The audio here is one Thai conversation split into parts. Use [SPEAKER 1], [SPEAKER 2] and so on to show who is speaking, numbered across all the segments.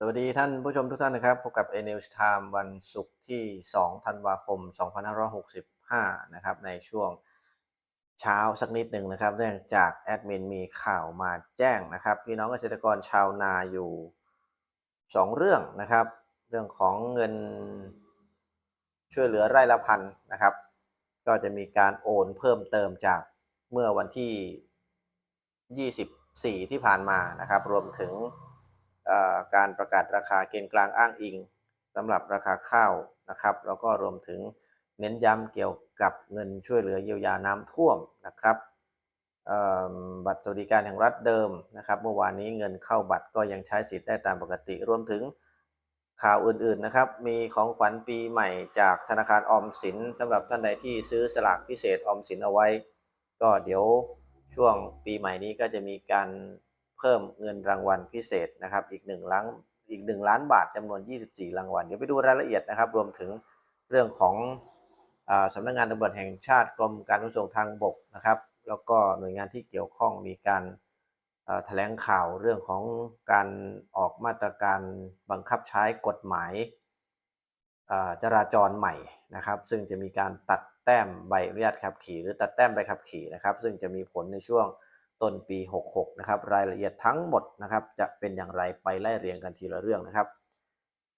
[SPEAKER 1] สวัสดีท่านผู้ชมทุกท่านนะครับพบกับ n e w s Time วันศุกร์ที่ 2 ธันวาคม 2565 นะครับ ในช่วงเช้าสักนิดหนึ่งนะครับ เนื่องจากแอดมินมีข่าวมาแจ้งนะครับ พี่น้องเกษตรกรชาวนาอยู่ 2 เรื่องนะครับ เรื่องของเงินช่วยเหลือไร่ละพันนะครับ ก็จะมีการโอนเพิ่มเติมจากเมื่อวันที่ 24 ที่ผ่านมานะครับ รวมถึง การประกาศราคาเกณฑ์กลางอ้างอิงสำหรับราคาข้าวนะครับ แล้วก็รวมถึงเน้นย้ำเกี่ยวกับเงินช่วยเหลือเยียวยาน้ำท่วมนะครับบัตรสวัสดิการแห่งรัฐเดิมนะครับเมื่อวานนี้เงินเข้าบัตรก็ยังใช้สิทธิ์ได้ตามปกติรวมถึงข่าวอื่นๆนะครับ มีของขวัญปีใหม่จากธนาคารออมสินสำหรับท่านใดที่ซื้อสลากพิเศษออมสินเอาไว้ ก็เดี๋ยวช่วงปีใหม่นี้ก็จะมีการ เพิ่มเงินรางวัลพิเศษนะครับอีกหนึ่งล้านอีกหนึ่งล้านบาทจำนวน 24 รางวัลเดี๋ยวไปดูรายละเอียดนะครับ รวมถึงเรื่องของอสำนักงานตำรวจแห่งชาติกรมการขนส่งทางบกนะครับ แล้วก็หน่วยงานที่เกี่ยวข้องมีการแถลงข่าวเรื่องของการออกมาตรการบังคับใช้กฎหมายจราจรใหม่นะครับ ซึ่งจะมีการตัดแต้มใบอนุญาตขับขี่ หรือตัดแต้มใบขับขี่นะครับ ซึ่งจะมีผลในช่วง ต้นปี 66 นะครับ รายละเอียดทั้งหมดนะครับ จะเป็นอย่างไรไปไล่เรียงกันทีละเรื่องนะครับ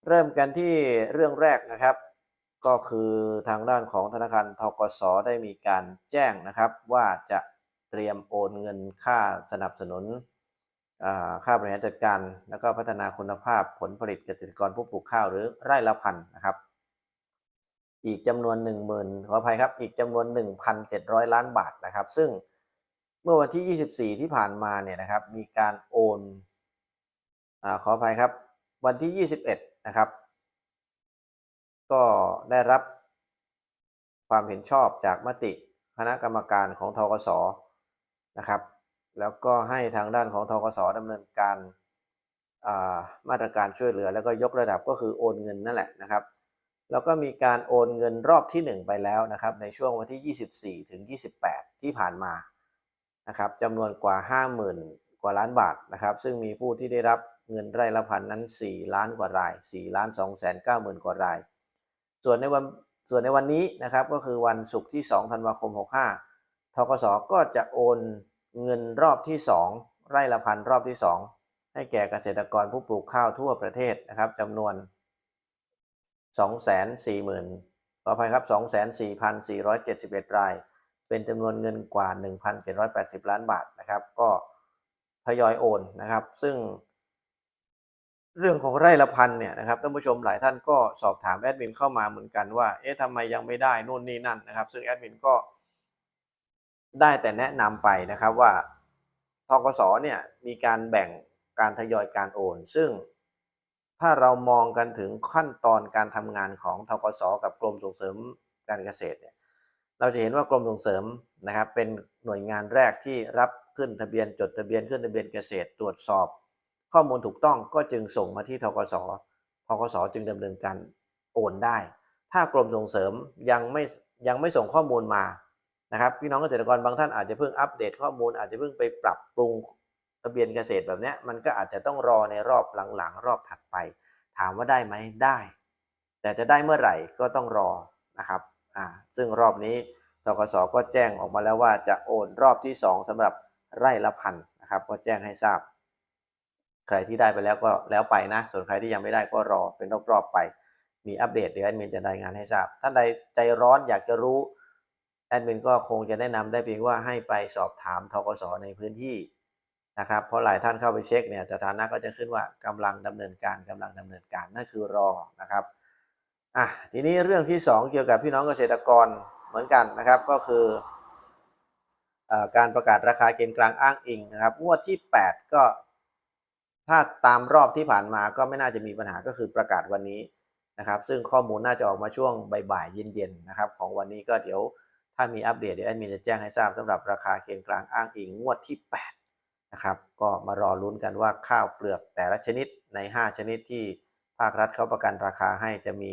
[SPEAKER 1] เริ่มกันที่เรื่องแรกนะครับ ก็คือทางด้านของธนาคารทกสได้มีการแจ้งนะครับ ว่าจะเตรียมโอนเงินค่าสนับสนุนค่าบริหารจัดการ แล้วก็พัฒนาคุณภาพผลผลิตเกษตรกรผู้ปลูกข้าวหรือไร่ละพันนะครับ อีกจำนวน 1 0,000ขออภัยครับ อีกจำนวน 1,700 ล้านบาทนะครับ ซึ่ง เมื่อวันที่ 24 ที่ผ่านมาเนี่ยนะครับมีการโอนอขออภัยครับวันที่ 21 นะครับ ก็ได้รับความเห็นชอบจากมติคณะกรรมการของทกสนะครับ แล้วก็ให้ทางด้านของทกสดำเนินการามาตรการช่วยเหลือแล้วก็ยกระดับก็คือโอนเงินนั่นแหละนะครับ แล้วก็มีการโอนเงินรอบที่ 1 ไปแล้วนะครับ ในช่วงวันที่ 24 ถึง 28 ที่ผ่านมา นะครับจำนวนกว่า 50,000 กว่าล้านบาทนะครับ ซึ่งมีผู้ที่ได้รับเงินไร่ละพันนั้น 4 ล้านกว่าราย 4 ล้าน2แสน9หมื่นกว่าราย ส่วนในวันส่วนในวันนี้นะครับก็คือวันศุกร์ที่ 2 ธันวาคม 65 ทกสก็จะโอนเงินรอบที่ 2 ไร่ละพันรอบที่ 2 ให้แก่เกษตรกรผู้ปลูกข้าวทั่วประเทศนะครับจำนวน 240,000ขออภัยครับ 244,471 ราย เป็นจำนวนเงินกว่า 1,780 ล้านบาทนะครับ ก็ทยอยโอนนะครับ ซึ่ง เรื่องของไร่ละพันเนี่ยนะครับท่านผู้ชมหลายท่านก็สอบถามแอดมินเข้ามาเหมือนกันว่าเอ๊ะทำไมยังไม่ได้นู่นนี่นั่นนะครับ ซึ่งแอดมินก็ได้แต่แนะนำไปนะครับว่าทกสเนี่ยมีการแบ่งการทยอยการโอน ซึ่งถ้าเรามองกันถึงขั้นตอนการทำงานของทกสกับกรมส่งเสริมการเกษตรเนี่ย เราจะเห็นว่ากรมส่งเสริมนะครับ เป็นหน่วยงานแรกที่รับขึ้นทะเบียนจดทะเบียนขึ้นทะเบียนเกษตรตรวจสอบ ข้อมูลถูกต้องก็จึงส่งมาที่ทกสทกสจึงดำเนินการโอนได้ ถ้ากรมส่งเสริมยังไม่ยังไม่ส่งข้อมูลมานะครับพี่น้องเกษตรกรบางท่านอาจจะเพิ่งอัปเดตข้อมูล อาจจะเพิ่งไปปรับปรุงทะเบียนเกษตรแบบนี้มันก็อาจจะต้องรอในรอบหลังๆ รอบถัดไป ถามว่าได้ไหมได้ แต่จะได้เมื่อไหร่ก็ต้องรอนะครับ อ่าซึ่งรอบนี้ทกสก็แจ้งออกมาแล้วว่าจะโอนรอบที่ 2สำหรับไร่ละพันนะครับก็แจ้งให้ทราบ ใครที่ได้ไปแล้วก็แล้วไปนะ ส่วนใครที่ยังไม่ได้ก็รอเป็นรอบๆไป มีอัปเดตเดี๋ยวแอดมินจะรายงานให้ทราบ ท่านใดใจร้อนอยากจะรู้แอดมินก็คงจะแนะนำได้เพียงว่าให้ไปสอบถามทกสในพื้นที่นะครับ เพราะหลายท่านเข้าไปเช็คเนี่ยสถานะก็จะขึ้นว่ากำลังดำเนินการกำลังดำเนินการนั่นคือรอนะครับ อะทีนี้เรื่องที่ 2 เกี่ยวกับพี่น้องเกษตรกรเหมือนกันนะครับ ก็คืออการประกาศราคาเกณฑ์กลางอ้างอิงนะครับงวดที่ 8 ก็ถ้าตามรอบที่ผ่านมาก็ไม่น่าจะมีปัญหาก็คือประกาศวันนี้นะครับ ซึ่งข้อมูลน่าจะออกมาช่วงบ่ายๆเย็นๆนะครับ ของวันนี้ก็เดี๋ยวถ้ามีอัปเดตเดี๋ยวแอดมินจะแจ้งให้ทราบสำหรับราคาเกณฑ์กลางอ้างอิงงวดที่ 8 นะครับ ก็มารอลุ้นกันว่าข้าวเปลือกแต่ละชนิดใน 5 ชนิดที่ภาครัฐเขาประกันราคาให้จะมี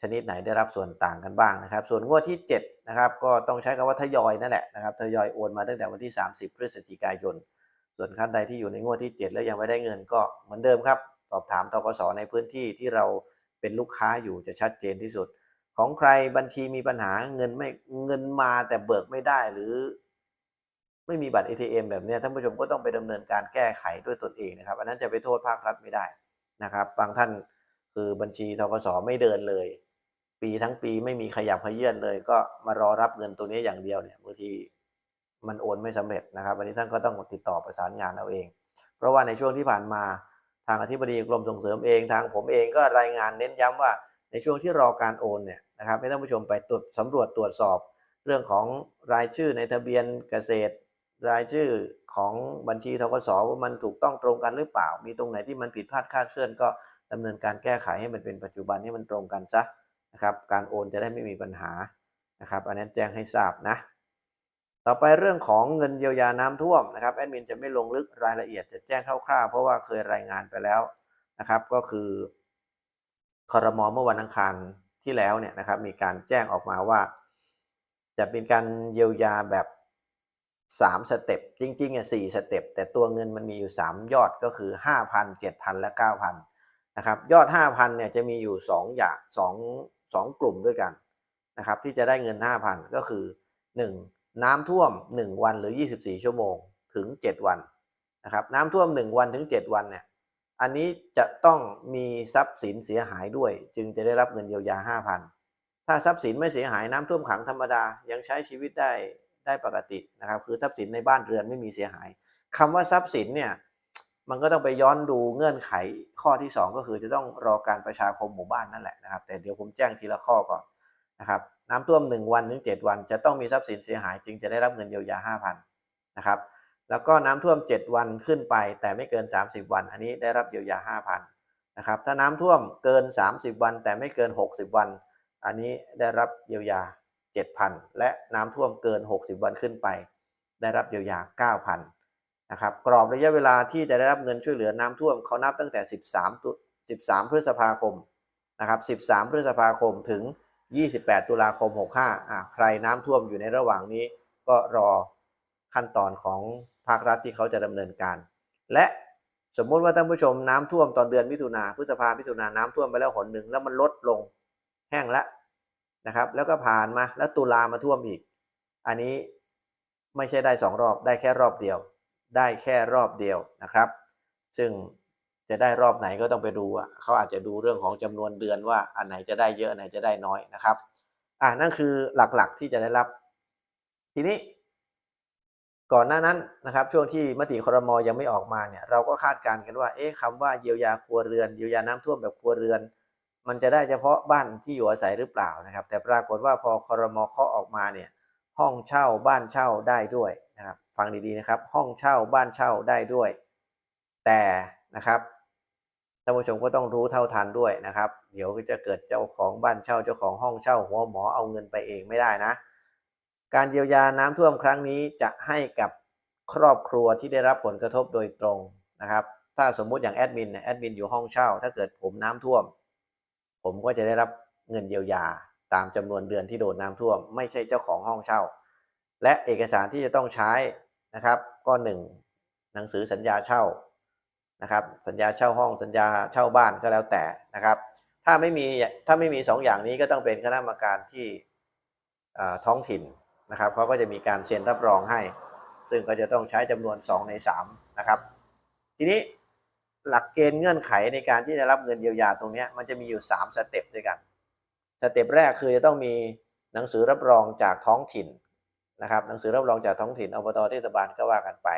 [SPEAKER 1] ชนิดไหนได้รับส่วนต่างกันบ้างนะครับ ส่วนงวดที่7นะครับก็ต้องใช้คำว่าทยอยนั่นแหละนะครับทยอยโอนมาตั้งแต่วันที่ 30 พฤศจิกายน ส่วนท่านใดที่อยู่ในงวดที่ 7 แล้วยังไม่ได้เงินก็เหมือนเดิมครับสอบถามทกสในพื้นที่ที่เราเป็นลูกค้าอยู่จะชัดเจนที่สุด ของใครบัญชีมีปัญหาเงินไม่เงินมาแต่เบิกไม่ได้หรือ ไม่มีบัตร ATM แบบนี้ท่านผู้ชมก็ต้องไปดำเนินการแก้ไขด้วยตนเองนะครับอันนั้นจะไปโทษภาครัฐไม่ได้นะครับบางท่านคือบัญชีทกสไม่เดินเลย ปีทั้งปีไม่มีขยับขยื่นเลย ก็มารอรับเงินตัวนี้อย่างเดียวเนี่ยบางทีมันโอนไม่สำเร็จนะครับวันนี้ท่านก็ต้องติดต่อประสานงานเอาเอง เพราะว่าในช่วงที่ผ่านมาทางอธิบดีกรมส่งเสริมเองทางผมเองก็รายงานเน้นย้ำว่าในช่วงที่รอการโอนเนี่ยนะครับให้ท่านผู้ชมไปตรวจสำรวจตรวจสอบ เรื่องของรายชื่อในทะเบียนเกษตร รายชื่อของบัญชีทกสว่ามันถูกต้องตรงกันหรือเปล่า มีตรงไหนที่มันผิดพลาดคาดเคลื่อนก็ดำเนินการแก้ไขให้มันเป็นปัจจุบันให้มันตรงกันซะ นะครับ การโอนจะได้ไม่มีปัญหานะครับอันนี้แจ้งให้ทราบนะ ต่อไปเรื่องของเงินเยียวยาน้ำท่วมนะครับแอดมินจะไม่ลงลึกรายละเอียดจะแจ้งคร่าวๆเพราะว่าเคยรายงานไปแล้วนะครับ ก็คือคอรมอเมื่อวันอังคารที่แล้วเนี่ยนะครับ มีการแจ้งออกมาว่า จะเป็นการเยียวยาแบบ3สเต็ปจริงๆอะ4สเต็ปแต่ตัวเงินมันมีอยู่ 3 ยอดก็คือ 5,000 7,000 และ 9,000 นะครับ ยอด 5,000เนี่ยจะมีอยู่ 2 อย่าง2 2 กลุ่มด้วยกันนะครับที่จะได้เงิน 5,000 ก็คือ 1. น้ำท่วม 1 วันหรือ 24 ชั่วโมงถึง 7 วันนะครับน้ำท่วม 1 วันถึง 7 วันเนี่ยอันนี้จะต้องมีทรัพย์สินเสียหายด้วย จึงจะได้รับเงินเยียวยา 5,000 ถ้าทรัพย์สินไม่เสียหายน้ำท่วมขังธรรมดายังใช้ชีวิตได้ได้ปกตินะครับคือทรัพย์สินในบ้านเรือนไม่มีเสียหายคำว่าทรัพย์สินเนี่ย มันก็ต้องไปย้อนดูเงื่อนไขข้อที่ 2 ก็คือจะต้องรอการประชาคมหมู่บ้านนั่นแหละนะครับ แต่เดี๋ยวผมแจ้งทีละข้อก่อนนะครับน้ำท่วม 1 วันถึง 7 วัน จะต้องมีทรัพย์สินเสียหาย จึงจะได้รับเงินเยียวยา 5,000นะครับแล้วก็น้ำท่วม 7 วันขึ้นไป แต่ไม่เกิน 30 วัน อันนี้ได้รับเยียวยา 5,000นะครับถ้าน้ำท่วมเกิน 30 วัน แต่ไม่เกิน 60 วัน อันนี้ได้รับเยียวยา 7,000 และน้ำท่วมเกิน 60 วันขึ้นไป ได้รับเยียวยา 9,000 นะครับกรอบระยะเวลาที่จะได้รับเงินช่วยเหลือน้ำท่วมเขานับตั้งแต่ 13ตุ13 พฤษภาคมนะครับ13 พฤษภาคมถึง 28 ตุลาคม 65อ่าใครน้ำท่วมอยู่ในระหว่างนี้ ก็รอขั้นตอนของภาครัฐที่เขาจะดำเนินการ และสมมุติว่าท่านผู้ชมน้ำท่วมตอนเดือนมิถุนาพฤษภามิถุนาน้ำท่วมไปแล้วหนหนึ่งแล้วมันลดลงแห้งแล้วนะครับ แล้วก็ผ่านมาแล้วตุลามาท่วมอีก อันนี้ไม่ใช่ได้สองรอบได้แค่รอบเดียว ได้แค่รอบเดียวนะครับ ซึ่งจะได้รอบไหนก็ต้องไปดูอะเขาอาจจะดูเรื่องของจำนวนเดือนว่าอันไหนจะได้เยอะอันไหนจะได้น้อยนะครับอ่านั่นคือหลักๆที่จะได้รับ ทีนี้ ก่อนหน้านั้นนะครับ ช่วงที่มติครมอยังไม่ออกมาเนี่ย เราก็คาดการณ์กันว่า เอ๊ะคำว่าเยียวยาครัวเรือนเยียวยาน้ำท่วมแบบครัวเรือน มันจะได้เฉพาะบ้านที่อยู่อาศัยหรือเปล่านะครับ แต่ปรากฏว่าพอครมอเคาะออกมาเนี่ย ห้องเช่าบ้านเช่าได้ด้วย ฟังดีๆนะครับ ห้องเช่าบ้านเช่าได้ด้วย แต่นะครับท่านผู้ชมก็ต้องรู้เท่าทันด้วยนะครับ เดี๋ยวจะเกิดเจ้าของบ้านเช่าเจ้าของห้องเช่าหัวหมอเอาเงินไปเองไม่ได้นะ การเยียวยาน้ำท่วมครั้งนี้จะให้กับครอบครัวที่ได้รับผลกระทบโดยตรงนะครับ ถ้าสมมุติอย่างแอดมินแอดมินอยู่ห้องเช่า ถ้าเกิดผมน้ำท่วม ผมก็จะได้รับเงินเยียวยาตามจำนวนเดือนที่โดนน้ำท่วม ไม่ใช่เจ้าของห้องเช่า และเอกสารที่จะต้องใช้ นะครับ ก็หนึ่งหนังสือสัญญาเช่านะครับ สัญญาเช่าห้องสัญญาเช่าบ้านก็แล้วแต่นะครับ ถ้าไม่มีถ้าไม่มีสองอย่างนี้ก็ต้องเป็นคณะกรรมการที่ท้องถิ่นนะครับเขาก็จะมีการเซ็นรับรองให้ ซึ่งก็จะต้องใช้จำนวน 2 ใน 3 นะครับ ทีนี้หลักเกณฑ์เงื่อนไขในการที่จะรับเงินเยียวยาตรงนี้มันจะมีอยู่ 3 สเต็ปด้วยกัน สเต็ปแรกคือจะต้องมีหนังสือรับรองจากท้องถิ่น นะครับหนังสือรับรองจากท้องถิ่นอบตเทศบาลก็ว่ากันไป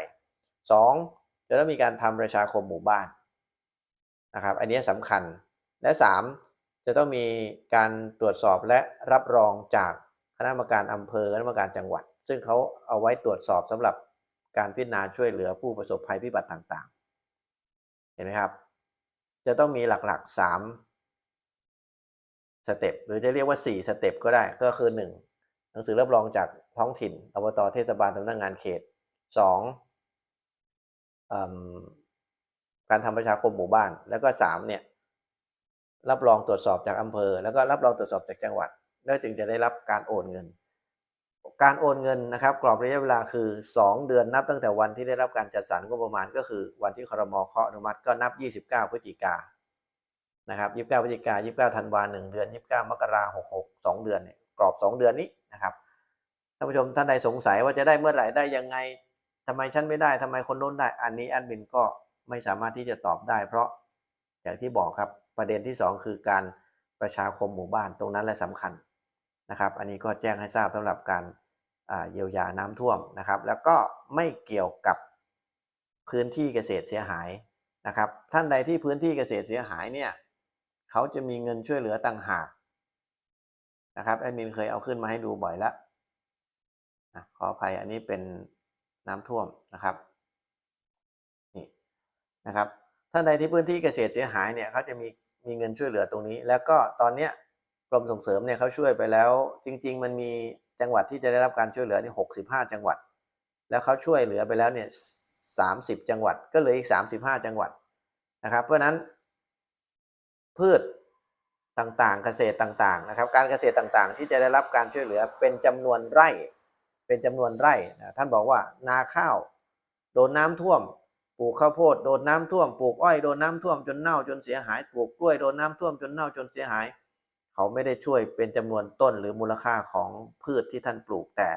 [SPEAKER 1] 2. จะต้องมีการทำประชาคมหมู่บ้านนะครับอันนี้สำคัญและ 3. จะต้องมีการตรวจสอบและรับรองจากคณะกรรมการอำเภอคณะกรรมการจังหวัด ซึ่งเขาเอาไว้ตรวจสอบสำหรับการพิจารณาช่วยเหลือผู้ประสบภัยพิบัติต่างๆ เห็นไหมครับ จะต้องมีหลักๆ 3 สเต็ปหรือจะเรียกว่า 4 สเต็ปก็ได้ก็คือ 1. หนังสือรับรองจาก ท้องถิ่นอบตเทศบาลสำนักงานเขต 2. การทำประชาคมหมู่บ้าน แล้วก็ 3 เนี่ย รับรองตรวจสอบจากอำเภอ แล้วก็รับรองตรวจสอบจากจังหวัด แล้วจึงจะได้รับการโอนเงิน การโอนเงินนะครับกรอบระยะเวลาคือ 2 เดือนนับตั้งแต่วันที่ได้รับการจัดสรรงบประมาณก็คือวันที่ครมเคาะอนุมัติก็นับ 29 พฤศจิกานะครับ29พฤศจิกา29ธันวา1เดือน 29 มกราคม66 2เดือนเนี่ยกรอบ 2 เดือนนี้นะครับานผู้ชมท่านใดสงสัยว่าจะได้เมื่อไหร่ได้ยังไงทำไมฉันไม่ได้ทำไมคนโน้นได้ อันนี้แอดมินก็ไม่สามารถที่จะตอบได้ เพราะอย่างที่บอกครับประเด็นที่ 2 คือการประชาคมหมู่บ้านตรงนั้นแหละสำคัญนะครับ อันนี้ก็แจ้งให้ทราบสำหรับการเยียวยาน้ำท่วมนะครับ แล้วก็ไม่เกี่ยวกับพื้นที่เกษตรเสียหายนะครับ ท่านใดที่พื้นที่เกษตรเสียหายเนี่ยเขาจะมีเงินช่วยเหลือต่างหากนะครับแอดมินเคยเอาขึ้นมาให้ดูบ่อยแล้ว นะขออภัยอันนี้เป็นน้ำท่วมนะครับนี่นะครับท่านใดที่พื้นที่เกษตรเสียหายเนี่ยเขาจะมีมีเงินช่วยเหลือตรงนี้ แล้วก็ตอนเนี้ยกรมส่งเสริมเนี่ยเขาช่วยไปแล้ว จริง ๆ มันมีจังหวัดที่จะได้รับการช่วยเหลือนี่หกสิบห้าจังหวัด แล้วเขาช่วยเหลือไปแล้วเนี่ยสามสิบจังหวัดก็เหลืออีกสามสิบห้าจังหวัดนะครับเพราะนั้น พืชต่างๆ เกษตรต่างๆนะครับ การเกษตรต่างๆ ที่จะได้รับการช่วยเหลือเป็นจำนวนไร่ เป็นจำนวนไร่นะท่านบอกว่านาข้าว โดนน้าท่วม ปลูกข้าวโพดโดนน้ำท่วมปลูกอ้อยโดนน้ำท่วมจนเน่าจนเสียหายปลูกกล้วยโดนน้ำท่วมจนเน่าจนเสียหาย เขาไม่ได้ช่วยเป็นจำนวนต้นหรือมูลค่าของพืชที่ท่านปลูกแต่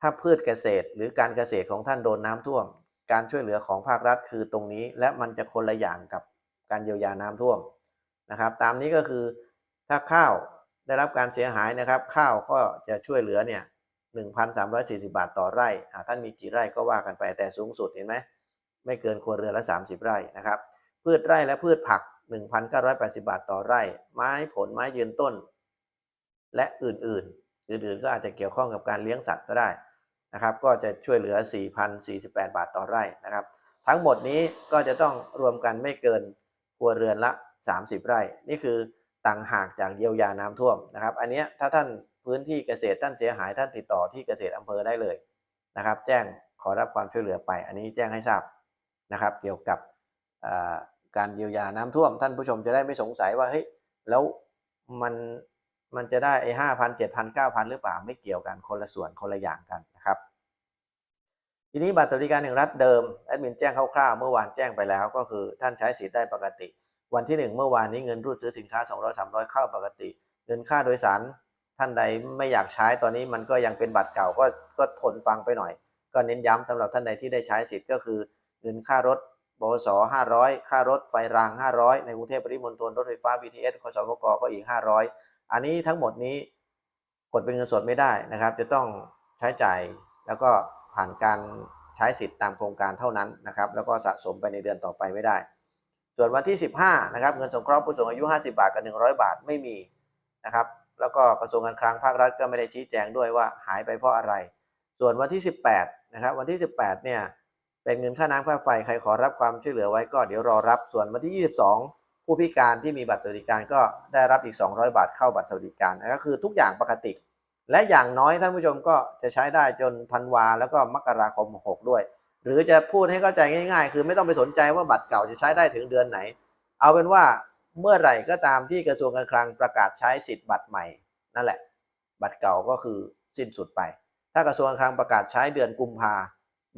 [SPEAKER 1] ถ้าพืชเกษตรหรือการเกษตรของท่านโดนน้ำท่วม การช่วยเหลือของภาครัฐคือตรงนี้ และมันจะคนละอย่างกับการเยียวยาน้ำท่วมนะครับ ตามนี้ก็คือถ้าข้าวได้รับการเสียหายนะครับ ข้าวก็จะช่วยเหลือเนี่ย 1,340 บาทต่อไร่ท่านมีกี่ไร่ก็ว่ากันไปแต่สูงสุดเห็นไหมไม่เกินครัวเรือนละ 30 ไร่นะครับ พืชไร่และพืชผัก 1,980 บาทต่อไร่ ไม้ผลไม้ยืนต้น และอื่นๆ อื่นๆ ก็อาจจะเกี่ยวข้องกับการเลี้ยงสัตว์ก็ได้นะครับ ก็จะช่วยเหลือ 4,048 บาทต่อไร่นะครับ ทั้งหมดนี้ก็จะต้องรวมกันไม่เกินครัวเรือนละ 30 ไร่ นี่คือต่างหากจากเยียวยาน้ำท่วมนะครับ อันนี้ถ้าท่าน พื้นที่เกษตรท่านเสียหายท่านติดต่อที่เกษตรอำเภอได้เลยนะครับ แจ้งขอรับความช่วยเหลือไป อันนี้แจ้งให้ทราบนะครับ เกี่ยวกับการเยียวยาน้ำท่วม ท่านผู้ชมจะได้ไม่สงสัยว่าเฮ้ยแล้วมันมันจะได้ไอ้ห้าพันเจ็ดพันเก้าพันหรือเปล่าไม่เกี่ยวกันคนละส่วนคนละอย่างกันนะครับ ทีนี้บัตรสวัสดิการแห่งรัฐเดิมแอดมินแจ้งคร่าวๆเมื่อวานแจ้งไปแล้วก็คือท่านใช้สิทธิ์ได้ปกติ วันที่ 1 เมื่อวานนี้เงินรูดซื้อสินค้า 200 300 เข้าปกติ เงินค่าโดยสาร ท่านใดไม่อยากใช้ตอนนี้มันก็ยังเป็นบัตรเก่าก็ก็ทนฟังไปหน่อย ก็เน้นย้ำสำหรับท่านใดที่ได้ใช้สิทธิ์ก็คือเงินค่ารถบส500 ค่ารถไฟราง 500 ในกรุงเทพปริมณฑลรถไฟฟ้า BTS คสมกก็อีก 500 อันนี้ทั้งหมดนี้กดเป็นเงินสดไม่ได้นะครับ จะต้องใช้จ่ายแล้วก็ผ่านการใช้สิทธิ์ตามโครงการเท่านั้นนะครับ แล้วก็สะสมไปในเดือนต่อไปไม่ได้ ส่วนวันที่ 15 นะครับ เงินสงเคราะห์ผู้สูงอายุ 50 บาทกับ 100 บาทไม่มีนะครับ แล้วก็กระทรวงการคลังภาครัฐก็ไม่ได้ชี้แจงด้วยว่าหายไปเพราะอะไร ส่วนวันที่ 18นะครับวันที่ 18เนี่ยเป็นเงินค่าน้ำค่าไฟใครขอรับความช่วยเหลือไว้ก็เดี๋ยวรอรับส่วนวันที่ 22 ผู้พิการที่มีบัตรสวัสดิการก็ได้รับอีก 200 บาทเข้าบัตรสวัสดิการก็คือทุกอย่างปกติ และอย่างน้อยท่านผู้ชมก็จะใช้ได้จนธันวาแล้วก็มกราคม 6 ด้วย หรือจะพูดให้เข้าใจง่าย ๆ คือไม่ต้องไปสนใจว่าบัตรเก่าจะใช้ได้ถึงเดือนไหน เอาเป็นว่า เมื่อไหร่ก็ตามที่กระทรวงการคลังประกาศใช้สิทธิ์บัตรใหม่ นั่นแหละ บัตรเก่าก็คือสิ้นสุดไป ถ้ากระทรวงการคลังประกาศใช้เดือนกุมภา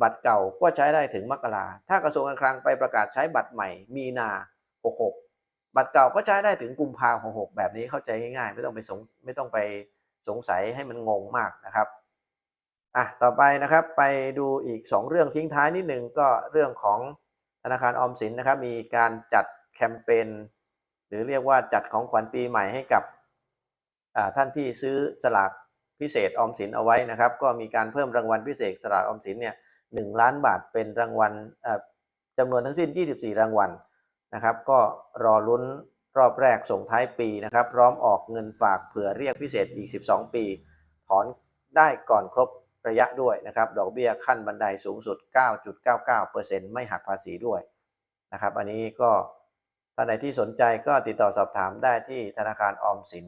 [SPEAKER 1] บัตรเก่าก็ใช้ได้ถึงมกราถ้ากระทรวงการคลังไปประกาศใช้บัตรใหม่ มีนา66บัตรเก่าก็ใช้ได้ถึงกุมภาพันธ์66แบบนี้เข้าใจง่ายๆ ไม่ต้องไปสงไม่ต้องไปสงสัยให้มันงงมากนะครับอะต่อไปนะครับไปดูอีก 2 เรื่องทิ้งท้ายนิดหนึ่งก็เรื่องของธนาคารออมสินนะครับมีการจัดแคมเปญ รือเรียกว่าจัดของขวัญปีใหม่ให้กับท่านที่ซื้อสลากพิเศษออมสินเอาไว้นะครับ ก็มีการเพิ่มรางวัลพิเศษสลากออมสินเนี่ย1ล้านบาทเป็นรางวัลจำนวนทั้งสิ้น 24 รางวัลนะครับ ก็รอลุ้นรอบแรกส่งท้ายปีนะครับ พร้อมออกเงินฝากเผื่อเรียกพิเศษอีก 12 ปี ถอนได้ก่อนครบระยะด้วยนะครับ ดอกเบี้ยขั้นบันไดสูงสุด 9.99%ไม่หักภาษีด้วยนะครับ อันนี้ก็ ท่านใดที่สนใจก็ติดต่อสอบถามได้ที่ธนาคารออมสิน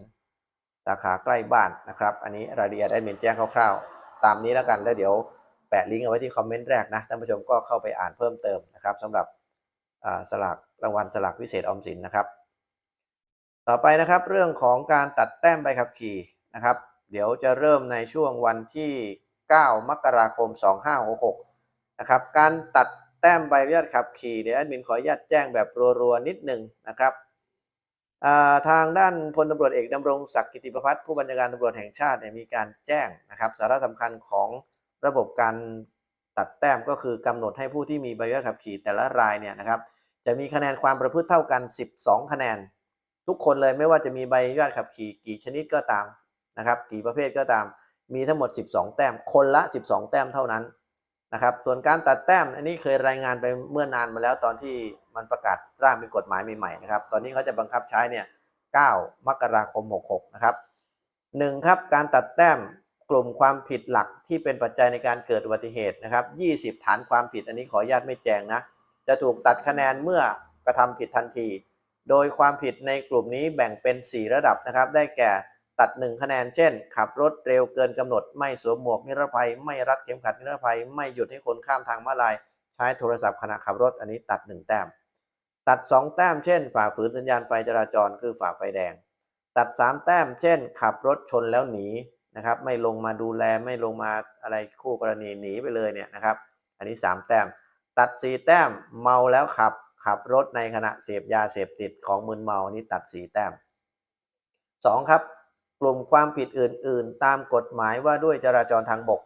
[SPEAKER 1] สาขาใกล้บ้านนะครับ อันนี้รายละเอียดได้เมนแจ้งคร่าวๆ ตามนี้แล้วกันแล้วเดี๋ยวแปะลิงก์เอาไว้ที่คอมเมนต์แรกนะท่านผู้ชมก็เข้าไปอ่านเพิ่มเติมนะครับสำหรับสลากรางวัลสลากพิเศษออมสินนะครับ ต่อไปนะครับเรื่องของการตัดแต้มใบขับขี่นะครับ เดี๋ยวจะเริ่มในช่วงวันที่ 9 มกราคม 2566นะครับการตัด ต้มใบอนุญาตขับขี่เดี๋ยวแอดมินขออนุญาตแจ้งแบบรัวๆนิดหนึ่งนะครับทางด้านพลตำรวจเอกดำรงศักดิ์กิติประพัฒน์ผู้บัญชาการตำรวจแห่งชาติเนี่ยมีการแจ้งนะครับ สาระสำคัญของระบบการตัดแต้มก็คือกำหนดให้ผู้ที่มีใบอนุญาตขับขี่แต่ละรายเนี่ยนะครับ จะมีคะแนนความประพฤติเท่ากัน 12 คะแนน ทุกคนเลยไม่ว่าจะมีใบอนุญาตขับขี่กี่ชนิดก็ตามนะครับ กี่ประเภทก็ตามมีทั้งหมด 12 แต้ม คนละ 12 แต้มเท่านั้น นะครับ ส่วนการตัดแต้มอันนี้เคยรายงานไปเมื่อนานมาแล้วตอนที่มันประกาศร่างเป็นกฎหมายใหม่ๆนะครับ ตอนนี้เขาจะบังคับใช้เนี่ย 9 มกราคม 66 นะครับ 1. ครับการตัดแต้มกลุ่มความผิดหลักที่เป็นปัจจัยในการเกิดอุบัติเหตุนะครับ 20 ฐานความผิดอันนี้ขออนุญาตไม่แจงนะ จะถูกตัดคะแนนเมื่อกระทำผิดทันที โดยความผิดในกลุ่มนี้แบ่งเป็น 4 ระดับนะครับ ได้แก่ ตัด 1 คะแนน เช่น ขับรถเร็วเกินกำหนด ไม่สวมหมวกนิรภัย ไม่รัดเข็มขัดนิรภัย ไม่หยุดให้คนข้ามทางม้าลาย ใช้โทรศัพท์ขณะขับรถ อันนี้ตัด 1 แต้ม ตัด 2 แต้ม เช่น ฝ่าฝืนสัญญาณไฟจราจร คือฝ่าไฟแดง ตัด 3 แต้ม เช่น ขับรถชนแล้วหนีนะครับ ไม่ลงมาดูแล ไม่ลงมาอะไรคู่กรณีหนีไปเลยเนี่ยนะครับ อันนี้ 3 แต้ม ตัด 4 แต้ม เมาแล้วขับ ขับรถในขณะเสพยาเสพติดของมึนเมานี่ตัด 4 แต้ม 2 ครับ กลุ่มความผิดอื่น ๆ ตามกฎหมายว่าด้วยจราจรทางบก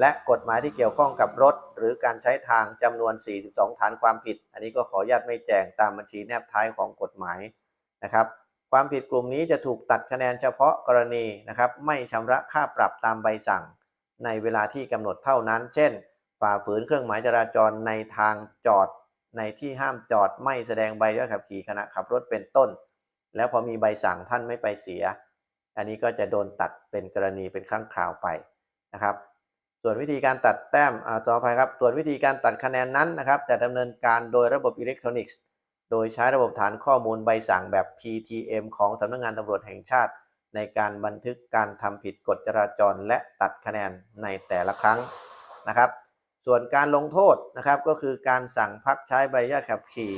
[SPEAKER 1] และกฎหมายที่เกี่ยวข้องกับรถ หรือการใช้ทางจำนวน 42 ฐานความผิด อันนี้ก็ขออนุญาตไม่แจ้งตามบัญชีแนบท้ายของกฎหมายนะครับ ความผิดกลุ่มนี้จะถูกตัดคะแนนเฉพาะกรณีนะครับ ไม่ชำระค่าปรับตามใบสั่ง ในเวลาที่กำหนดเท่านั้น เช่น ฝ่าฝืนเครื่องหมายจราจรในทางจอด ในที่ห้ามจอดไม่แสดงใบอนุญาตขับขี่ขณะขับรถเป็นต้น แล้วพอมีใบสั่งท่านไม่ไปเสีย อันนี้ก็จะโดนตัดเป็นกรณีเป็นครั้งคราวไปนะครับ ส่วนวิธีการตัดแต้มอ่าต่อไปครับส่วนวิธีการตัดคะแนนนั้นนะครับ จะดำเนินการโดยระบบอิเล็กทรอนิกส์ โดยใช้ระบบฐานข้อมูลใบสั่งแบบ PTM ของสำนักงานตำรวจแห่งชาติ ในการบันทึกการทำผิดกฎจราจร และตัดคะแนนในแต่ละครั้งนะครับ ส่วนการลงโทษนะครับก็คือการสั่งพักใช้ใบอนุญาตขับขี่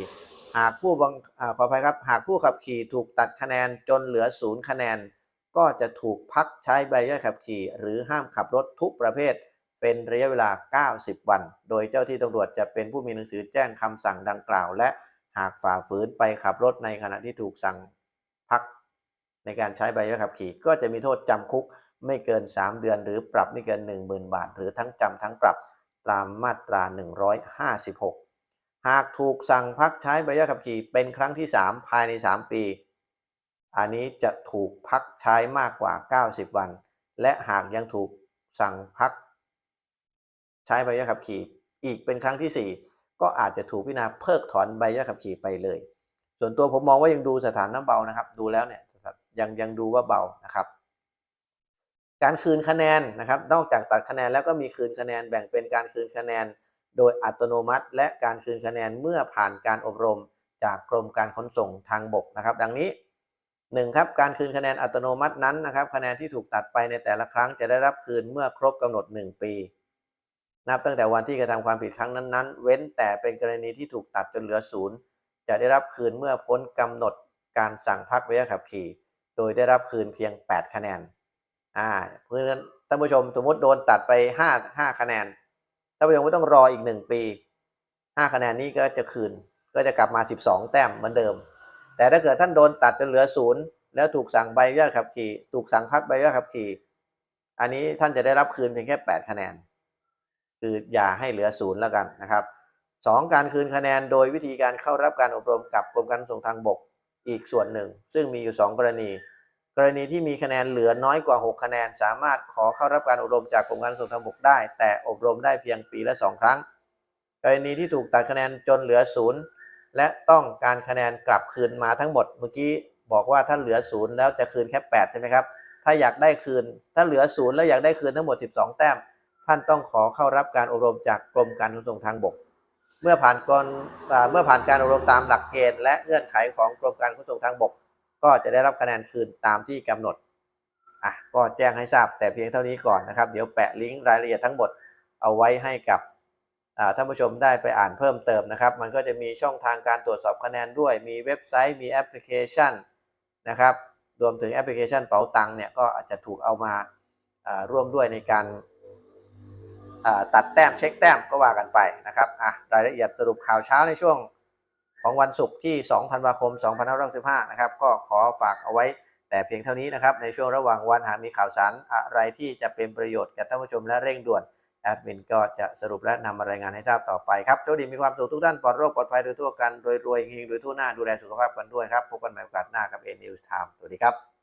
[SPEAKER 1] หากผู้บังขออภัยครับ หากผู้ขับขี่ถูกตัดคะแนนจนเหลือศูนย์คะแนน ก็จะถูกพักใช้ใบอนุญาตขับขี่ หรือห้ามขับรถทุกประเภท เป็นระยะเวลา 90 วัน โดยเจ้าที่ตำรวจจะเป็นผู้มีหนังสือแจ้งคำสั่งดังกล่าว และหากฝ่าฝืนไปขับรถในขณะที่ถูกสั่งพัก ในการใช้ใบอนุญาตขับขี่ ก็จะมีโทษจำคุกไม่เกิน 3 เดือน หรือปรับไม่เกิน 10,000 บาท หรือทั้งจำทั้งปรับตามมาตรา 156 หากถูกสั่งพักใช้ใบอนุญาตขับขี่เป็นครั้งที่ 3 ภายใน 3 ปี อันนี้จะถูกพักใช้มากกว่า 90 วัน และหากยังถูกสั่งพัก ใช้ใบอนุญาขับขี่อีกเป็นครั้งที่ 4 ก็อาจจะถูกพิจารณาเพิกถอนใบอนุญาขับขี่ไปเลย ส่วนตัวผมมองว่ายังดูสถานะเบานะครับ ดูแล้วเนี่ยยังยังดูว่าเบานะครับการคืนคะแนนนะครับ นอกจากตัดคะแนนแล้วก็มีคืนคะแนนแบ่งเป็นการคืนคะแนน โดยอัตโนมัติ และการคืนคะแนนเมื่อผ่านการอบรม จากกรมการขนส่งทางบกนะครับ ดังนี้ 1. ครับการคืนคะแนนอัตโนมัตินั้นนะครับคะแนนที่ถูกตัดไปในแต่ละครั้งจะได้รับคืนเมื่อครบกำหนด 1 ปี นับตั้งแต่วันที่กระทำความผิดครั้งนั้นๆ เว้นแต่เป็นกรณีที่ถูกตัดจนเหลือศูนย์จะได้รับคืนเมื่อพ้นกำหนดการสั่งพักใบอนุญาตขับขี่ โดยได้รับคืนเพียง 8 คะแนนอ่าเพราะฉะนั้นท่านผู้ชมสมมติโดนตัดไป 5 5 คะแนนท่านผู้ชมก็ต้องรออีก 1 ปี 5 คะแนนนี้ก็จะคืนก็จะกลับมา 12 แต้มเหมือนเดิม แต่ถ้าเกิดท่านโดนตัดจนเหลือศูนย์แล้วถูกสั่งใบอนุญาตขับขี่ ถูกสั่งพักใบอนุญาตขับขี่ อันนี้ท่านจะได้รับคืนเพียงแค่ 8 คะแนน คืออย่าให้เหลือศูนย์แล้วกันนะครับสองการคืนคะแนนโดยวิธีการเข้ารับการอบรมกับกรมการขนส่งทางบกอีกส่วนหนึ่ง ซึ่งมีอยู่ 2 กรณี กรณีที่มีคะแนนเหลือน้อยกว่า 6 คะแนน สามารถขอเข้ารับการอบรมจากกรมการขนส่งทางบกได้ แต่อบรมได้เพียงปีละ 2 ครั้ง กรณีที่ถูกตัดคะแนนจนเหลือศูนย์ และต้องการคะแนนกลับคืนมาทั้งหมด เมื่อกี้บอกว่าถ้าเหลือศูนย์แล้วจะคืนแค่ 8 ใช่ไหมครับ ถ้าอยากได้คืน ถ้าเหลือศูนย์แล้วอยากได้คืนทั้งหมด 12 แต้ม ท่านต้องขอเข้ารับการอบรมจากกรมการขนส่งทางบก เมื่อผ่านกรเมื่อผ่านการอบรมตามหลักเกณฑ์และเงื่อนไขของกรมการขนส่งทางบก ก็จะได้รับคะแนนคืนตามที่กำหนดอะก็แจ้งให้ทราบแต่เพียงเท่านี้ก่อนนะครับ เดี๋ยวแปะลิงก์รายละเอียดทั้งหมดเอาไว้ให้กับ ท่านผู้ชมได้ไปอ่านเพิ่มเติมนะครับ มันก็จะมีช่องทางการตรวจสอบคะแนนด้วย มีเว็บไซต์ มีแอปพลิเคชันนะครับ รวมถึงแอปพลิเคชันเป๋าตังเนี่ยก็อาจจะถูกเอามาร่วมด้วยในการตัดแต้มเช็คแต้มก็ว่ากันไปนะครับอะรายละเอียดสรุปข่าวเช้าในช่วงของวันศุกร์ที่ 2 ธันวาคม 2565 นะครับ ก็ขอฝากเอาไว้แต่เพียงเท่านี้นะครับ ในช่วงระหว่างวันหากมีข่าวสารอะไรที่จะเป็นประโยชน์แก่ท่านผู้ชมและเร่งด่วน แอดมินก็จะสรุปและนำมารายงานให้ทราบต่อไปครับโชคดีมีความสุขทุกท่านปลอดโรคปลอดภัยโดยทั่วกันโดยรวยเฮงโดยทั่วหน้าดูแลสุขภาพกันด้วยครับพบกันใหม่โอกาสหน้ากับเอ็นนิวส์ไทม์สวัสดีครับ